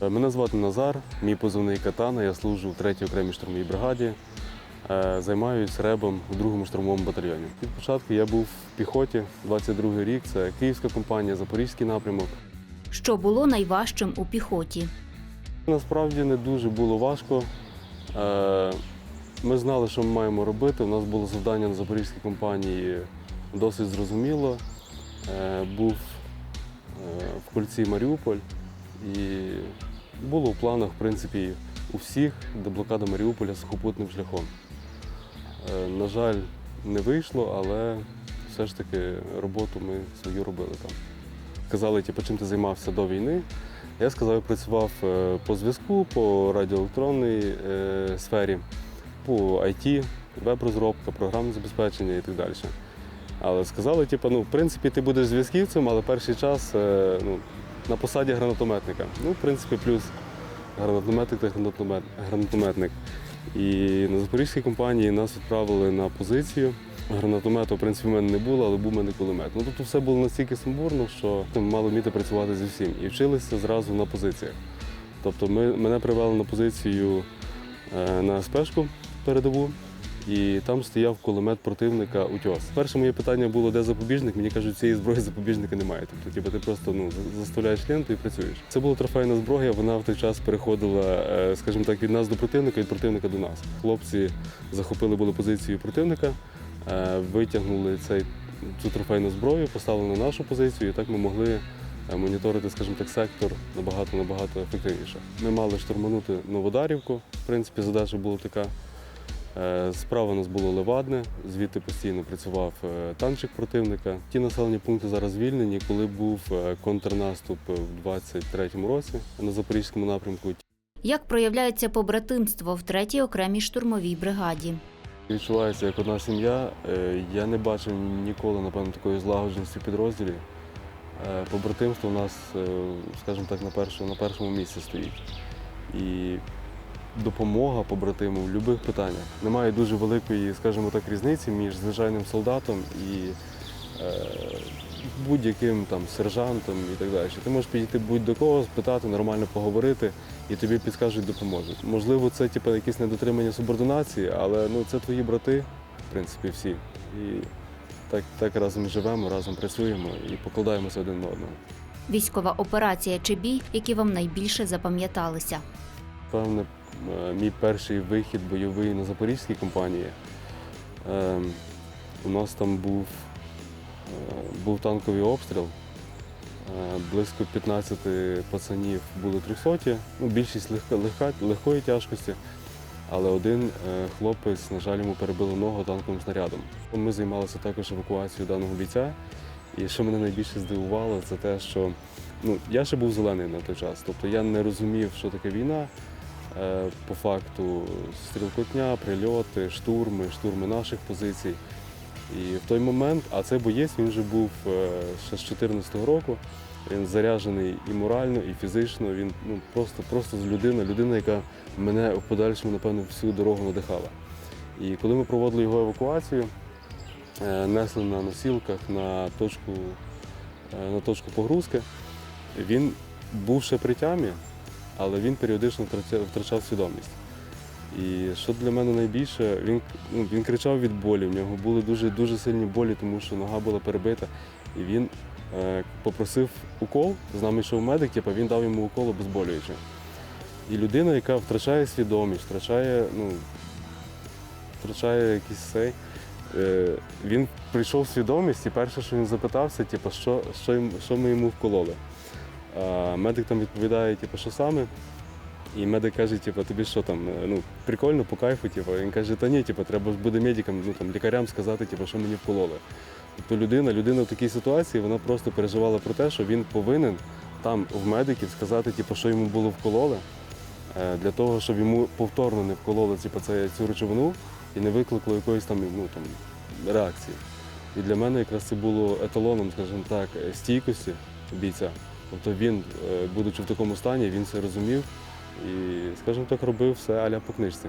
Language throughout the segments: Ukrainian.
Мене звати Назар, мій позивний катана. Я служу в 3-й окремій штурмовій бригаді. Е, Займаюсь ребом у другому штурмовому батальйоні. Від початку я був в піхоті, 22-й рік. Це київська компанія, запорізький напрямок. Що було найважчим у піхоті? Насправді не дуже було важко. Е, Ми знали, що ми маємо робити. У нас було завдання на запорізькій компанії досить зрозуміло. Е, Був е, в кольці Маріуполь і було в планах, в принципі, у всіх деблокада Маріуполя сухопутним шляхом. Е, На жаль, не вийшло, але все ж таки роботу ми свою робили там. Казали, типу, чим ти займався до війни. Я сказав, я працював е, по зв'язку, по радіоелектронній е, сфері, по IT, веб-розробка, програмне забезпечення і так далі. Але сказали, типу, ну, в принципі, ти будеш зв'язківцем, але перший час ну, на посаді гранатометника. Ну, в принципі, плюс гранатометник та гранатомет, гранатометник. І на запорізькій компанії нас відправили на позицію. Гранатомету, в принципі, в мене не було, але був у мене кулемет. Ну, тобто все було настільки сумбурно, що ми мали вміти працювати зі всім. І вчилися зразу на позиціях. Тобто ми, мене привели на позицію е, на спешку передову, і там стояв кулемет противника утьос. Перше моє питання було, де запобіжник. Мені кажуть, цієї зброї запобіжника немає. Тобто, типу, ти просто ну, заставляєш ленту і працюєш. Це була трофейна зброя, вона в той час переходила, е, скажімо так, від нас до противника, від противника до нас. Хлопці захопили були позицію противника, е, витягнули цей, цю трофейну зброю, поставили на нашу позицію, і так ми могли е, моніторити, скажімо так, сектор набагато набагато ефективніше. Ми мали штурманути Новодарівку. В принципі, задача була така. Е, Справа у нас було Левадне, звідти постійно працював е, танчик противника. Ті населені пункти зараз звільнені, коли був е, контрнаступ в 23-му році на запорізькому напрямку. Як проявляється побратимство в третій окремій штурмовій бригаді? Відчувається як одна сім'я. Я не бачив ніколи, напевно, такої злагодженості в підрозділі. Е, Побратимство у нас, скажімо так, на першому, на першому місці стоїть. І допомога побратиму в будь-яких питаннях. Немає дуже великої, скажімо так, різниці між звичайним солдатом і е, будь-яким там сержантом і так далі. Ти можеш підійти будь-до кого, спитати, нормально поговорити, і тобі підскажуть, допоможуть. Можливо, це типу, якесь недотримання субординації, але ну, це твої брати, в принципі, всі. І так, так разом живемо, разом працюємо і покладаємося один на одного. Військова операція чи бій, які вам найбільше запам'яталися? Певне, мій перший вихід бойовий на запорізькій компанії. Ем, У нас там був, е, був танковий обстріл. Е, Близько 15 пацанів були 300, ну, більшість легка, легка, легкої тяжкості, але один е, хлопець, на жаль, йому перебило ногу танковим снарядом. Ми займалися також евакуацією даного бійця. І що мене найбільше здивувало, це те, що ну, я ще був зелений на той час. Тобто я не розумів, що таке війна. Е, По факту стрілкотня, прильоти, штурми, штурми наших позицій. І в той момент, а цей боєць він вже був е, ще з 2014 року. Він заряджений і морально, і фізично. Він ну, просто, просто людина, людина, яка мене в подальшому, напевно, всю дорогу надихала. І коли ми проводили його евакуацію, е, несли на носілках на точку, на точку погрузки, він був ще при тямі, але він періодично втрачав, свідомість. І що для мене найбільше, він, ну, він кричав від болі, в нього були дуже, дуже сильні болі, тому що нога була перебита. І він е, попросив укол, з нами йшов медик, типу, він дав йому укол обезболюючи. І людина, яка втрачає свідомість, втрачає, ну, втрачає якийсь цей. Е, він прийшов в свідомість, і перше, що він запитався, типу, що, що, що ми йому вкололи. А медик там відповідає, типу, що саме. І медик каже, типу, тобі що там, е, ну, прикольно, по кайфу, типу. Він каже, та ні, типу, треба буде медикам, ну там лікарям сказати, типу, що мені вкололи. Тобто людина, людина в такій ситуації, вона просто переживала про те, що він повинен там в медиків сказати, типу, що йому було вкололи, е, для того, щоб йому повторно не вкололи типу, цю речовину і не викликало якоїсь там, ну, там реакції. І для мене якраз це було еталоном, скажімо так, стійкості бійця. Тобто він, е, будучи в такому стані, він це розумів і, скажімо так, робив все аля по книжці.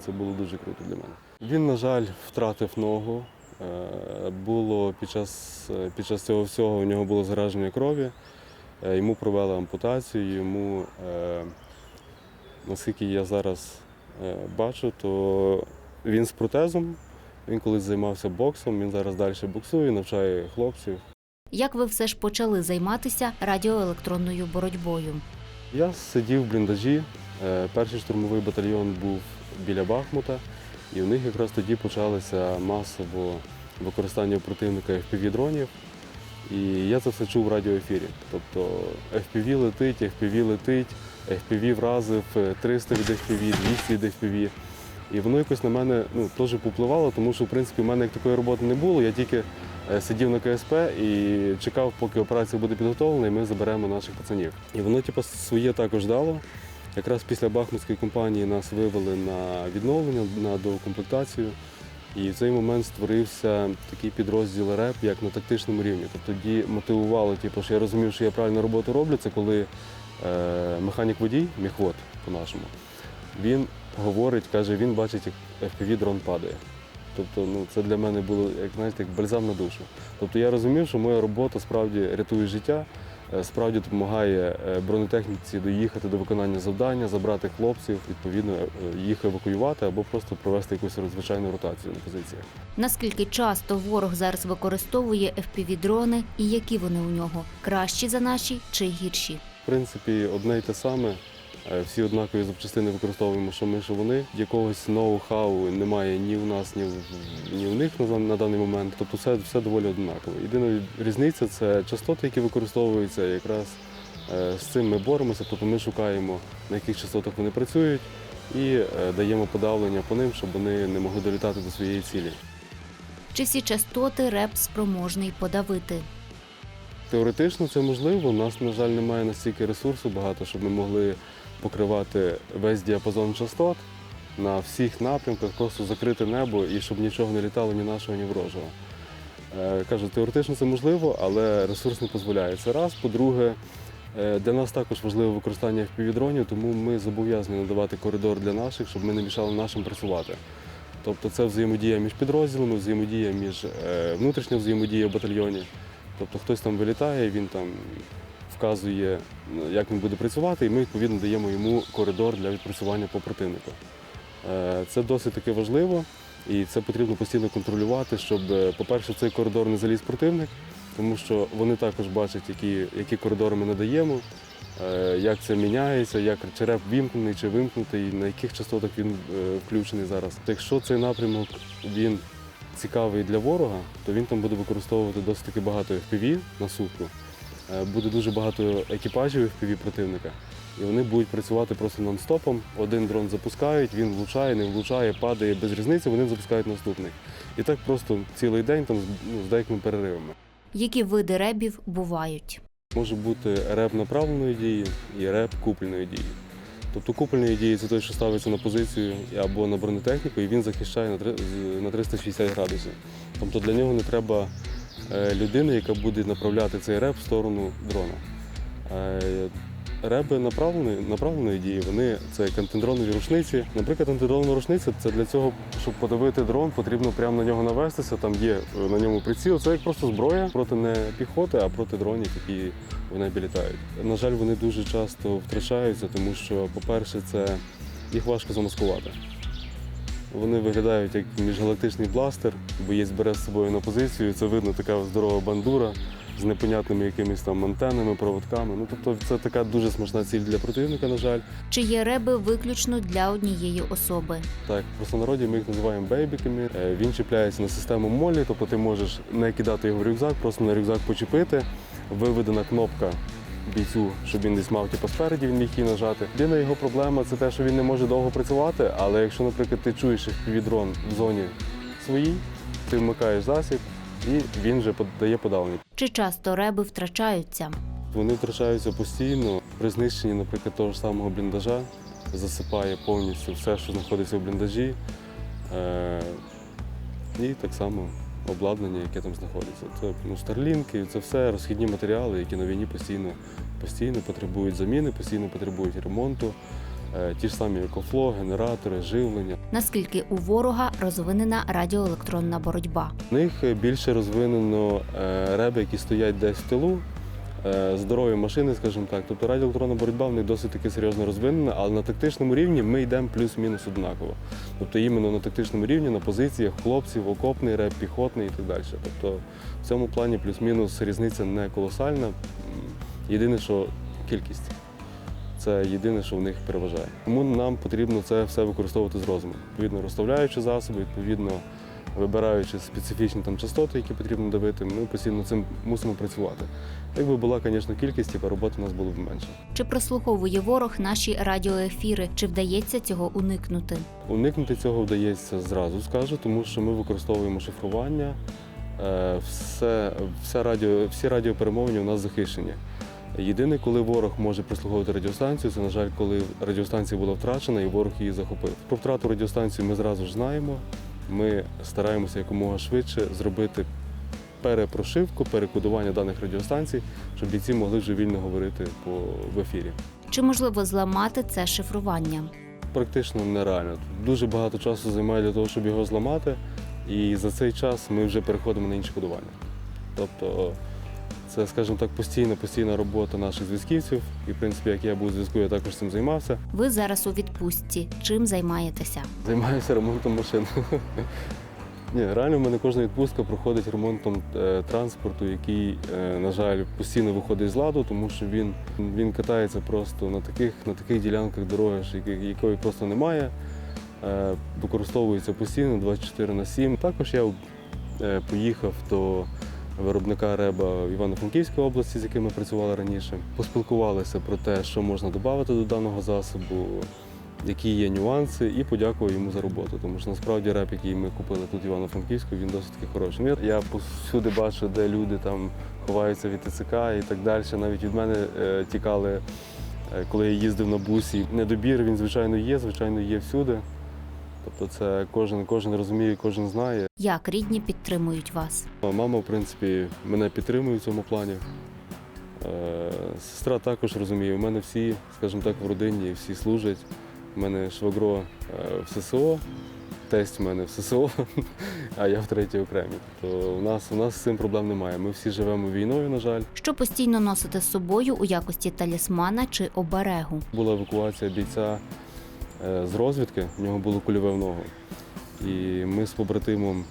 Це було дуже круто для мене. Він, на жаль, втратив ногу. Е, Було під час, е, під час цього всього у нього було зараження крові. Йому провели ампутацію, йому, наскільки я зараз бачу, то він з протезом. Він колись займався боксом, він зараз далі боксує, навчає хлопців. Як ви все ж почали займатися радіоелектронною боротьбою? Я сидів в бліндажі. Е, Перший штурмовий батальйон був біля Бахмута, і в них якраз тоді почалося масово використання противника FPV-дронів. І я це все чув в радіоефірі. Тобто FPV летить, FPV летить, FPV вразив е, 300 від FPV, 200 від FPV. І воно якось на мене ну, теж попливало, тому що в принципі в мене як такої роботи не було. Я тільки е, сидів на КСП і чекав, поки операція буде підготовлена, і ми заберемо наших пацанів. І воно типу, своє також дало. Якраз після Бахмутської компанії нас вивели на відновлення, на доукомплектацію. І в цей момент створився такий підрозділ РЕП, як на тактичному рівні. Тобто тоді мотивувало, типу, що я розумів, що я правильну роботу роблю, це коли е, механік водій, міхвод по-нашому, він говорить, каже, він бачить, як FPV дрон падає. Тобто, ну, це для мене було як знаєте, як бальзам на душу. Тобто я розумів, що моя робота справді рятує життя, е, справді допомагає е, бронетехніці доїхати до виконання завдання, забрати хлопців, відповідно е, їх евакуювати або просто провести якусь звичайну ротацію на позиціях. Наскільки часто ворог зараз використовує FPV-дрони і які вони у нього? Кращі за наші чи гірші? В принципі, одне й те саме. Е, Всі однакові запчастини використовуємо, що ми, що вони. Якогось ноу-хау немає ні в нас, ні в, ні в них на, на даний момент. Тобто все, все доволі однаково. Єдина різниця це частоти, які використовуються. Якраз е, з цим ми боремося, тобто ми шукаємо, на яких частотах вони працюють, і е, даємо подавлення по ним, щоб вони не могли долітати до своєї цілі. Чи всі частоти реп спроможний подавити? Теоретично це можливо. У нас, на жаль, немає настільки ресурсу багато, щоб ми могли покривати весь діапазон частот на всіх напрямках, просто закрити небо і щоб нічого не літало ні нашого, ні ворожого. Е, Кажу, теоретично це можливо, але ресурс не дозволяє. Це раз. По-друге, е, для нас також важливе використання FPV-дронів, тому ми зобов'язані надавати коридор для наших, щоб ми не мішали нашим працювати. Тобто це взаємодія між підрозділами, взаємодія між е, внутрішня взаємодія в батальйоні. Тобто хтось там вилітає, він там вказує, ну, як він буде працювати, і ми відповідно даємо йому коридор для відпрацювання по противнику. Е, Це досить таки важливо, і це потрібно постійно контролювати, щоб, е, по-перше, цей коридор не заліз противник, тому що вони також бачать, які, які коридори ми надаємо, е, як це міняється, як чи реп вімкнений чи вимкнутий, на яких частотах він е, включений зараз. Якщо цей напрямок він цікавий для ворога, то він там буде використовувати досить таки багато FPV на сутку. Е, Буде дуже багато екіпажів FPV противника, і вони будуть працювати просто нон-стопом. Один дрон запускають, він влучає, не влучає, падає без різниці, вони запускають наступний. І так просто цілий день там з- ну, з деякими переривами. Які види ребів бувають? Може бути реп направленої дії і реп купольної дії. Тобто купольної дії це той, що ставиться на позицію або на бронетехніку, і він захищає на три- з- на 360 градусів. Тобто для нього не треба людини, яка буде направляти цей реп в сторону дрона. Е, Реби направленої, направленої дії, вони це як рушниці. Наприклад, антидронова рушниця це для цього, щоб подавити дрон, потрібно прямо на нього навестися. Там є е, на ньому приціл. Це як просто зброя проти не піхоти, а проти дронів, які в небі літають. На жаль, вони дуже часто втрачаються, тому що, по-перше, це їх важко замаскувати. Вони виглядають як міжгалактичний бластер, боєць бере з собою на позицію. Це видно така здорова бандура з непонятними якимись там антенами, проводками. Ну тобто це така дуже смачна ціль для противника, на жаль. Чи є реби виключно для однієї особи? Так, в простонароді ми їх називаємо бейбіками. Е, Він чіпляється на систему молі, тобто ти можеш не кидати його в рюкзак, просто на рюкзак почепити. Виведена кнопка бійцю, щоб він десь мав типу, спереді, він міг її нажати. Єдина його проблема це те, що він не може довго працювати, але якщо, наприклад, ти чуєш дрон в зоні своїй, ти вмикаєш засіб і він вже дає подавлення. Чи часто реби втрачаються? Вони втрачаються постійно. При знищенні, наприклад, того ж самого бліндажа засипає повністю все, що знаходиться в бліндажі. Е- і так само обладнання, яке там знаходиться. Це ну, старлінки, це все розхідні матеріали, які на війні постійно, постійно потребують заміни, постійно потребують ремонту. Е, ті ж самі екофло, генератори, живлення. Наскільки у ворога розвинена радіоелектронна боротьба? У них більше розвинено е, реби, які стоять десь в тилу, е, здорові машини, скажімо так. Тобто радіоелектронна боротьба в них досить таки серйозно розвинена, але на тактичному рівні ми йдемо плюс-мінус однаково. Тобто іменно на тактичному рівні, на позиціях хлопців, окопний реп, піхотний і так далі. Тобто в цьому плані плюс-мінус різниця не колосальна. Єдине, що кількість. Це єдине, що в них переважає. Тому нам потрібно це все використовувати з розумом. Відповідно, розставляючи засоби, відповідно, вибираючи специфічні там частоти, які потрібно давити, ми постійно цим мусимо працювати. Якби була, звісно, кількість, типу, роботи у нас було б менше. Чи прослуховує ворог наші радіоефіри? Чи вдається цього уникнути? Уникнути цього вдається зразу, скажу, тому що ми використовуємо шифрування. Е, Все, все радіо, всі радіоперемовини у нас захищені. Єдине, коли ворог може прослуховувати радіостанцію, це, на жаль, коли радіостанція була втрачена і ворог її захопив. Про втрату радіостанції ми зразу ж знаємо. Ми стараємося якомога швидше зробити перепрошивку, перекодування даних радіостанцій, щоб бійці могли вже вільно говорити по, в ефірі. Чи можливо зламати це шифрування? практично нереально. Дуже багато часу займає для того, щоб його зламати, і за цей час ми вже переходимо на інше кодування. Тобто це, скажімо так, постійна, постійна робота наших зв'язківців. І, в принципі, як я був у зв'язку, я також цим займався. Ви зараз у відпустці. Чим займаєтеся? Займаюся ремонтом машин. Ні, реально в мене кожна відпустка проходить ремонтом е, транспорту, який, е, на жаль, постійно виходить з ладу, тому що він, він катається просто на таких, на таких ділянках дороги, якої просто немає. Е, використовується постійно 24 на 7. Також я поїхав до виробника Реба в Івано-Франківській області, з яким ми працювали раніше. Поспілкувалися про те, що можна додати до даного засобу, які є нюанси, і подякував йому за роботу. Тому що насправді реп, який ми купили тут в Івано-Франківську, він досить таки хороший. Ну, Я повсюди бачу, де люди там ховаються від ТЦК і так далі. Навіть від мене е, тікали, е, коли я їздив на бусі. Недобір він, звичайно, є, звичайно, є всюди. Тобто це кожен, кожен розуміє, кожен знає. Як рідні підтримують вас? Мама, в принципі, мене підтримує в цьому плані. Е, Сестра також розуміє. У мене всі, скажімо так, в родині всі служать. У мене швагро е, в ССО, тесть в мене в ССО, а я в третій окремій. Тобто у нас, у нас з цим проблем немає. Ми всі живемо війною, на жаль. Що постійно носите з собою у якості талісмана чи оберегу? Була евакуація бійця з розвідки, в нього було кульове в ногу. І ми з побратимом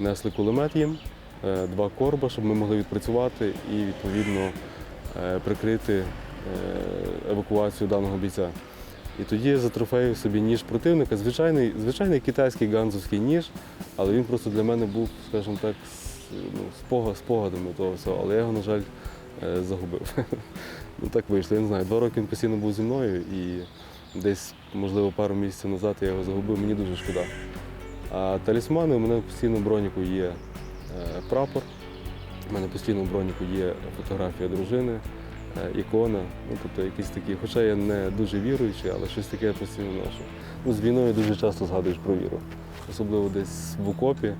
несли кулемет їм, е, два корба, щоб ми могли відпрацювати і відповідно е, прикрити е, евакуацію даного бійця. І тоді я затрофеїв собі ніж противника, звичайний, звичайний китайський ганзовський ніж, але він просто для мене був, скажімо так, ну, спогадами того всього, але я його, на жаль, е, загубив. Ну так вийшло, я не знаю. Два роки він постійно був зі мною і десь, можливо, пару місяців назад я його загубив, мені дуже шкода. А талісмани у мене постійно в броніку є е, прапор, у мене постійно в броніку є фотографія дружини, е, ікона, ну тобто якісь такі, хоча я не дуже віруючий, але щось таке я постійно ношу. Ну, з війною дуже часто згадуєш про віру. Особливо десь в окопі,